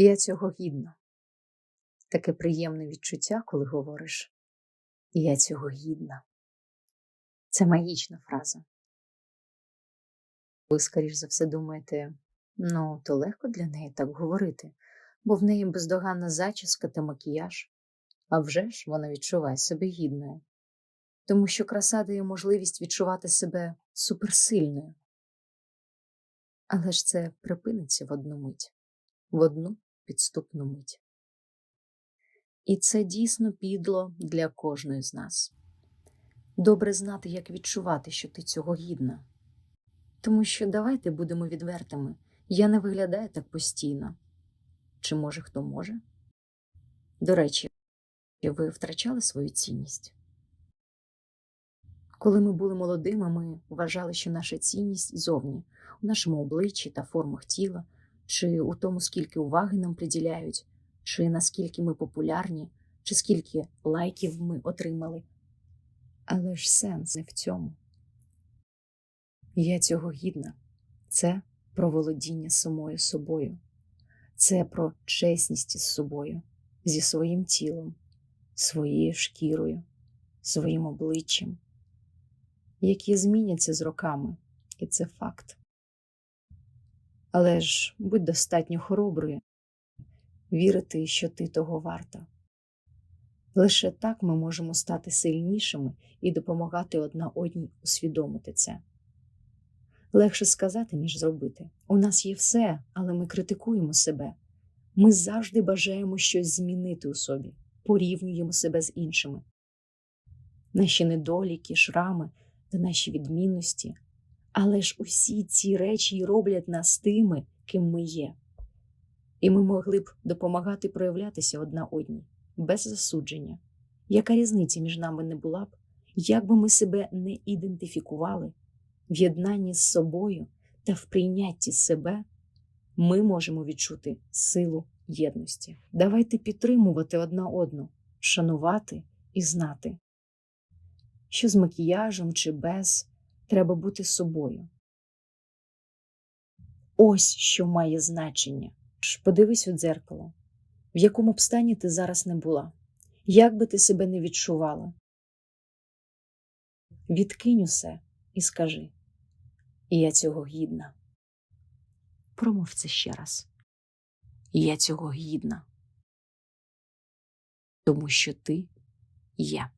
І я цього гідна. Таке приємне відчуття, коли говориш «І я цього гідна. Це магічна фраза. Ви, скоріш за все, думаєте, ну, то легко для неї так говорити, бо в неї бездоганна зачіска та макіяж. А вже ж вона відчуває себе гідною, тому що краса дає можливість відчувати себе суперсильною. Але ж це припиниться в одну мить, в одну підступну мить. І це дійсно підло для кожної з нас. Добре знати, як відчувати, що ти цього гідна. Тому що давайте будемо відвертими, я не виглядаю так постійно. Чи може хто може? До речі, ви втрачали свою цінність? Коли ми були молодими, ми вважали, що наша цінність зовні, у нашому обличчі та формах тіла, чи у тому, скільки уваги нам приділяють, чи наскільки ми популярні, чи скільки лайків ми отримали. Але ж сенс не в цьому. Я цього гідна. Це про володіння самою собою, це про чесність із собою, зі своїм тілом, своєю шкірою, своїм обличчям, які зміняться з роками, і це факт. Але ж будь достатньо хороброю, вірити, що ти того варта. Лише так ми можемо стати сильнішими і допомагати одна одній усвідомити це. Легше сказати, ніж зробити. У нас є все, але ми критикуємо себе. Ми завжди бажаємо щось змінити у собі, порівнюємо себе з іншими. Наші недоліки, шрами та наші відмінності. Але ж усі ці речі роблять нас тими, ким ми є. І ми могли б допомагати проявлятися одна одній, без засудження. Яка різниця між нами не була б, як би ми себе не ідентифікували, в єднанні з собою та в прийнятті себе ми можемо відчути силу єдності. Давайте підтримувати одна одну, шанувати і знати, що з макіяжем чи без треба бути собою. Ось що має значення. Подивись у дзеркало, в якому б стані ти зараз не була, як би ти себе не відчувала. Відкинь усе і скажи і я цього гідна. Промов це ще раз. Я цього гідна. Тому що ти є.